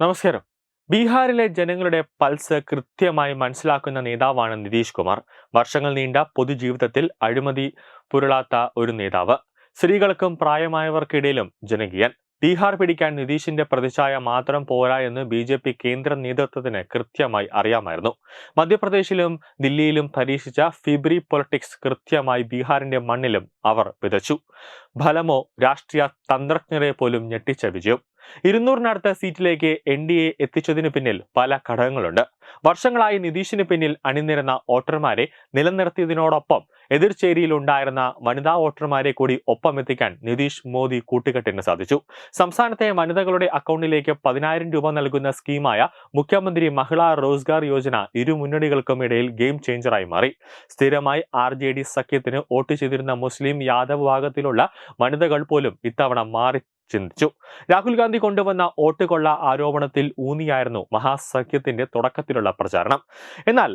നമസ്കാരം. ബീഹാറിലെ ജനങ്ങളുടെ പൾസ് കൃത്യമായി മനസ്സിലാക്കുന്ന നേതാവാണ് നിതീഷ് കുമാർ. വർഷങ്ങൾ നീണ്ട പൊതുജീവിതത്തിൽ അഴിമതി പുരളാത്ത ഒരു നേതാവ്. സ്ത്രീകൾക്കും പ്രായമായവർക്കിടയിലും ജനകീയൻ. ബീഹാർ പിടിക്കാൻ നിതീഷിന്റെ പ്രതിച്ഛായ മാത്രം പോരാ എന്ന് ബി ജെ പി കേന്ദ്ര നേതൃത്വത്തിന് കൃത്യമായി അറിയാമായിരുന്നു. മധ്യപ്രദേശിലും ദില്ലിയിലും പരീക്ഷിച്ച ഫിബ്രി പൊളിറ്റിക്സ് കൃത്യമായി ബീഹാറിന്റെ മണ്ണിലും അവർ വിതച്ചു. ഫലമോ രാഷ്ട്രീയ തന്ത്രജ്ഞരെ പോലും ഞെട്ടിച്ച വിജയം. ഇരുന്നൂറിനടുത്ത സീറ്റിലേക്ക് എൻ ഡി എ എത്തിച്ചതിന് പിന്നിൽ പല ഘടകങ്ങളുണ്ട്. വർഷങ്ങളായി നിതീഷിന് പിന്നിൽ അണിനിരുന്ന വോട്ടർമാരെ നിലനിർത്തിയതിനോടൊപ്പം എതിർചേരിയിൽ ഉണ്ടായിരുന്ന വനിതാ വോട്ടർമാരെ കൂടി ഒപ്പം എത്തിക്കാൻ നിതീഷ് മോദി കൂട്ടുകെട്ടിന് സാധിച്ചു. സംസ്ഥാനത്തെ വനിതകളുടെ അക്കൗണ്ടിലേക്ക് പതിനായിരം രൂപ നൽകുന്ന സ്കീമായ മുഖ്യമന്ത്രി മഹിളാ റോസ്ഗാർ യോജന ഇരു മുന്നണികൾക്കും ഇടയിൽ ഗെയിം ചേഞ്ചറായി മാറി. സ്ഥിരമായി ആർ ജെ ഡി സഖ്യത്തിന് വോട്ട് ചെയ്തിരുന്ന മുസ്ലിം യാദവ് വിഭാഗത്തിലുള്ള വനിതകൾ പോലും ഇത്തവണ മാറി ചിന്തിച്ചു. രാഹുൽ ഗാന്ധി കൊണ്ടുവന്ന ഓട്ടുകൊള്ള കൊള്ള ആരോപണത്തിൽ ഊന്നിയായിരുന്നു മഹാസഖ്യത്തിന്റെ തുടക്കത്തിലുള്ള പ്രചാരണം. എന്നാൽ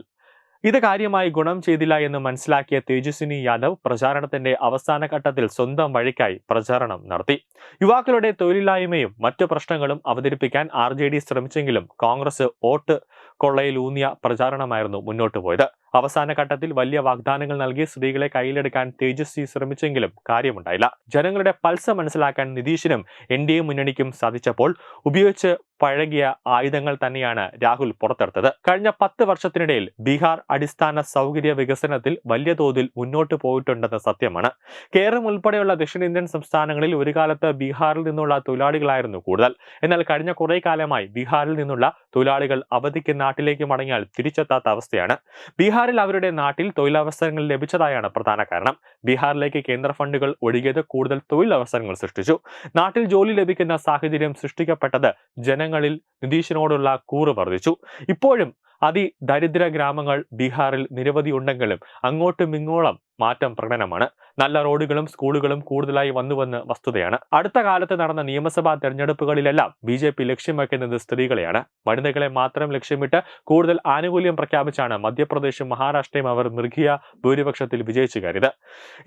ഇത് കാര്യമായി ഗുണം ചെയ്തില്ല എന്ന് മനസ്സിലാക്കിയ തേജസ്വിനി യാദവ് പ്രചാരണത്തിന്റെ അവസാന ഘട്ടത്തിൽ സ്വന്തം വഴിക്കായി പ്രചാരണം നടത്തി. യുവാക്കളുടെ തൊഴിലില്ലായ്മയും മറ്റു പ്രശ്നങ്ങളും അവതരിപ്പിക്കാൻ ആർ ശ്രമിച്ചെങ്കിലും കോൺഗ്രസ് വോട്ട് കൊള്ളയിൽ ഊന്നിയ പ്രചാരണമായിരുന്നു മുന്നോട്ട് പോയത്. അവസാന ഘട്ടത്തിൽ വലിയ വാഗ്ദാനങ്ങൾ നൽകി സ്ത്രീകളെ കയ്യിലെടുക്കാൻ തേജസ്വി ശ്രമിച്ചെങ്കിലും കാര്യമുണ്ടായില്ല. ജനങ്ങളുടെ പൾസ് മനസ്സിലാക്കാൻ നിതീഷിനും എൻ ഡി എ മുന്നണിക്കും സാധിച്ചപ്പോൾ ഉപയോഗിച്ച് പഴകിയ ആയുധങ്ങൾ തന്നെയാണ് രാഹുൽ പുറത്തെടുത്തത്. കഴിഞ്ഞ പത്ത് വർഷത്തിനിടയിൽ ബീഹാർ അടിസ്ഥാന സൗകര്യ വികസനത്തിൽ വലിയ തോതിൽ മുന്നോട്ട് പോയിട്ടുണ്ടെന്ന് സത്യമാണ്. കേരളം ഉൾപ്പെടെയുള്ള ദക്ഷിണേന്ത്യൻ സംസ്ഥാനങ്ങളിൽ ഒരു കാലത്ത് ബീഹാറിൽ നിന്നുള്ള തൊഴിലാളികളായിരുന്നു കൂടുതൽ. എന്നാൽ കഴിഞ്ഞ കുറേ കാലമായി ബീഹാറിൽ നിന്നുള്ള തൊഴിലാളികൾ അവധിക്ക് നാട്ടിലേക്ക് മടങ്ങിയാൽ തിരിച്ചെത്താത്ത അവസ്ഥയാണ്. ബീഹാറിൽ അവരുടെ നാട്ടിൽ തൊഴിലവസരങ്ങൾ ലഭിച്ചതായാണ് പ്രധാന കാരണം. ബീഹാറിലേക്ക് കേന്ദ്ര ഫണ്ടുകൾ ഒഴുകിയത് കൂടുതൽ തൊഴിലവസരങ്ങൾ സൃഷ്ടിച്ചു. നാട്ടിൽ ജോലി ലഭിക്കുന്ന സാഹചര്യം സൃഷ്ടിക്കപ്പെട്ടത് ജനങ്ങളിൽ നിതീഷിനോടുള്ള കൂറ് വർദ്ധിച്ചു. ഇപ്പോഴും അതിദരിദ്ര ഗ്രാമങ്ങൾ ബീഹാറിൽ നിരവധി ഉണ്ടെങ്കിലും അങ്ങോട്ടും ഇങ്ങോളം മാറ്റം പ്രകടനമാണ്. നല്ല റോഡുകളും സ്കൂളുകളും കൂടുതലായി വന്നുവെന്ന് വസ്തുതയാണ്. അടുത്ത കാലത്ത് നടന്ന നിയമസഭാ തെരഞ്ഞെടുപ്പുകളിലെല്ലാം ബി ജെ പി ലക്ഷ്യം വയ്ക്കുന്നത് സ്ത്രീകളെയാണ്. വനിതകളെ മാത്രം ലക്ഷ്യമിട്ട് കൂടുതൽ ആനുകൂല്യം പ്രഖ്യാപിച്ചാണ് മധ്യപ്രദേശും മഹാരാഷ്ട്രയും അവർ മൃഗീയ ഭൂരിപക്ഷത്തിൽ വിജയിച്ചു കയറിയത്.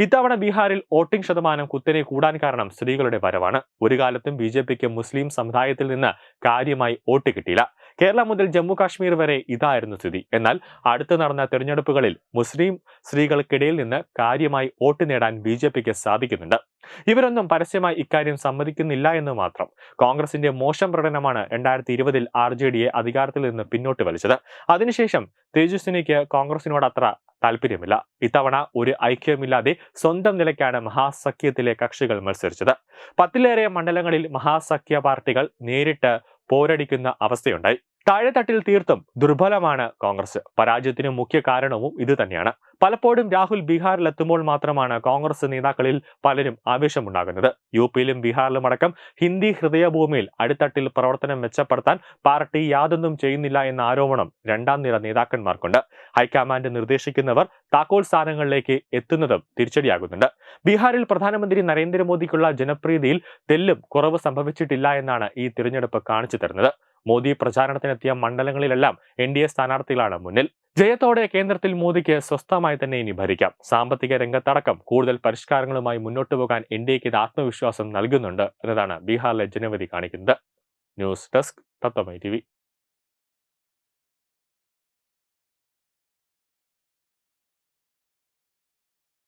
ഇത്തവണ ബീഹാറിൽ വോട്ടിംഗ് ശതമാനം കുത്തനെ കൂടാൻ കാരണം സ്ത്രീകളുടെ വരവാണ്. ഒരു കാലത്തും ബി മുസ്ലിം സമുദായത്തിൽ നിന്ന് കാര്യമായി വോട്ട് കിട്ടിയില്ല. കേരളം മുതൽ ജമ്മു കാശ്മീർ വരെ ഇതായിരുന്നു സ്ഥിതി. എന്നാൽ അടുത്ത് നടന്ന തെരഞ്ഞെടുപ്പുകളിൽ മുസ്ലിം സ്ത്രീകൾക്കിടയിൽ നിന്ന് കാര്യമായി വോട്ട് നേടാൻ ബി ജെ പിക്ക് സാധിക്കുന്നുണ്ട്. ഇവരൊന്നും പരസ്യമായി ഇക്കാര്യം സമ്മതിക്കുന്നില്ല എന്ന് മാത്രം. കോൺഗ്രസിന്റെ മോശം പ്രകടനമാണ് രണ്ടായിരത്തി ഇരുപതിൽ ആർ ജെ ഡിയെ അധികാരത്തിൽ നിന്ന് പിന്നോട്ട് വലിച്ചത്. അതിനുശേഷം തേജസ്വിനിക്ക് കോൺഗ്രസിനോട് അത്ര താല്പര്യമില്ല. ഇത്തവണ ഒരു ഐക്യമില്ലാതെ സ്വന്തം നിലയ്ക്കാണ് മഹാസഖ്യത്തിലെ കക്ഷികൾ മത്സരിച്ചത്. പത്തിലേറെ മണ്ഡലങ്ങളിൽ മഹാസഖ്യ പാർട്ടികൾ നേരിട്ട് പോരടിക്കുന്ന അവസ്ഥയുണ്ടായി. താഴെത്തട്ടിൽ തീർത്തും ദുർബലമാണ് കോൺഗ്രസ്. പരാജയത്തിന് മുഖ്യ കാരണവും ഇത് തന്നെയാണ്. പലപ്പോഴും രാഹുൽ ബീഹാറിൽ എത്തുമ്പോൾ മാത്രമാണ് കോൺഗ്രസ് നേതാക്കളിൽ പലരും ആവേശമുണ്ടാകുന്നത്. യു പിയിലും ബീഹാറിലും അടക്കം ഹിന്ദി ഹൃദയഭൂമിയിൽ അടിത്തട്ടിൽ പ്രവർത്തനം മെച്ചപ്പെടുത്താൻ പാർട്ടി യാതൊന്നും ചെയ്യുന്നില്ല എന്ന ആരോപണം രണ്ടാം നിര നേതാക്കന്മാർക്കുണ്ട്. ഹൈക്കമാൻഡ് നിർദ്ദേശിക്കുന്നവർ താക്കോൽ സ്ഥാനങ്ങളിലേക്ക് എത്തുന്നതും തിരിച്ചടിയാകുന്നുണ്ട്. ബീഹാറിൽ പ്രധാനമന്ത്രി നരേന്ദ്രമോദിക്കുള്ള ജനപ്രീതിയിൽ തെല്ലും കുറവ് സംഭവിച്ചിട്ടില്ല എന്നാണ് ഈ തിരഞ്ഞെടുപ്പ് കാണിച്ചു തരുന്നത്. മോദി പ്രചാരണത്തിനെത്തിയ മണ്ഡലങ്ങളിലെല്ലാം എൻ ഡി എ സ്ഥാനാർത്ഥികളാണ് മുന്നിൽ. ജയത്തോടെ കേന്ദ്രത്തിൽ മോദിക്ക് സ്വസ്ഥമായി തന്നെ ഇനി ഭരിക്കാം. സാമ്പത്തിക രംഗത്തടക്കം കൂടുതൽ പരിഷ്കാരങ്ങളുമായി മുന്നോട്ട് പോകാൻ എൻ ഡി എക്ക് ഇത് ആത്മവിശ്വാസം നൽകുന്നുണ്ട് എന്നതാണ് ബീഹാറിലെ ജനവധി കാണിക്കുന്നത്. ന്യൂസ് ഡെസ്ക് തത്വമൈ ടി